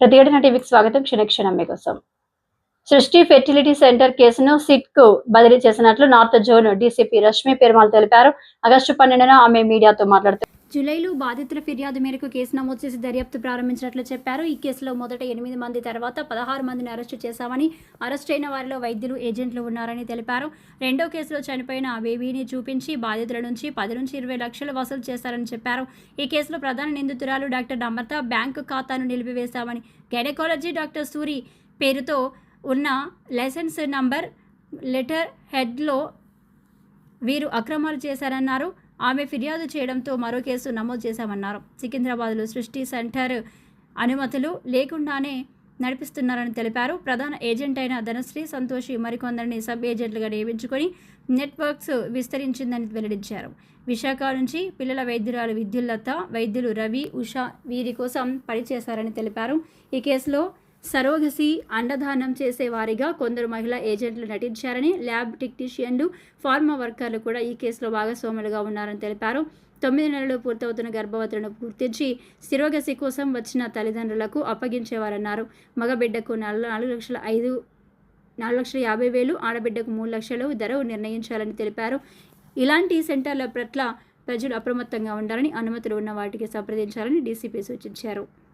ప్రతి ఏడు టీవీకి స్వాగతం. క్షణక్షణం మీకోసం. సృష్టి ఫెర్టిలిటీ సెంటర్ కేసును సిట్కు బదిలీ చేసినట్లు north zone DCP Rashmi Perumal తెలిపారు. ఆగస్టు పన్నెండున ఆమె మీడియాతో మాట్లాడుతూ జూలైలో బాధితుల ఫిర్యాదు మేరకు కేసు నమోదు చేసి దర్యాప్తు ప్రారంభించినట్లు చెప్పారు. ఈ కేసులో మొదట ఎనిమిది మంది తర్వాత పదహారు మందిని అరెస్టు చేశామని అరెస్ట్ అయిన వారిలో వైద్యులు ఏజెంట్లు ఉన్నారని తెలిపారు. రెండో కేసులో చనిపోయిన ఆ బేబీని చూపించి బాధితుల నుంచి పది నుంచి ఇరవై లక్షలు వసూలు చేశారని చెప్పారు. ఈ కేసులో ప్రధాన నిందితురాలు డాక్టర్ నమ్రత బ్యాంకు ఖాతాను నిలిపివేశామని గైనకాలజీ డాక్టర్ సూరి పేరుతో ఉన్న లైసెన్స్ నంబర్ లెటర్ హెడ్లో వీరు అక్రమాలు చేశారన్నారు. ఆమె ఫిర్యాదు చేయడంతో మరో కేసు నమోదు చేశామన్నారు. సికింద్రాబాద్లో సృష్టి సెంటర్ అనుమతులు లేకుండానే నడిపిస్తున్నారని తెలిపారు. ప్రధాన ఏజెంట్ అయిన ధనశ్రీ సంతోషి మరికొందరిని సబ్ ఏజెంట్లుగా నియమించుకొని నెట్వర్క్స్ విస్తరించిందని వెల్లడించారు. విశాఖ నుంచి పిల్లల వైద్యురాలు విద్యుల్లత వైద్యులు రవి ఉషా వీరి కోసం పనిచేశారని తెలిపారు. ఈ కేసులో సరోగసి అండదానం చేసేవారిగా కొందరు మహిళా ఏజెంట్లు నటించారని ల్యాబ్ టెక్నీషియన్లు ఫార్మా వర్కర్లు కూడా ఈ కేసులో భాగస్వాములుగా ఉన్నారని తెలిపారు. తొమ్మిది నెలలు పూర్తవుతున్న గర్భవతులను గుర్తించి శిరోగసి కోసం వచ్చిన తల్లిదండ్రులకు అప్పగించేవారన్నారు. మగబిడ్డకు నాలుగు నాలుగు లక్షల ఐదు నాలుగు లక్షల యాభై వేలు ఆడబిడ్డకు మూడు లక్షలు ధర నిర్ణయించాలని తెలిపారు. ఇలాంటి సెంటర్ల పట్ల ప్రజలు అప్రమత్తంగా ఉండాలని అనుమతులు ఉన్న వాటికి సంప్రదించాలని డీసీపీ సూచించారు.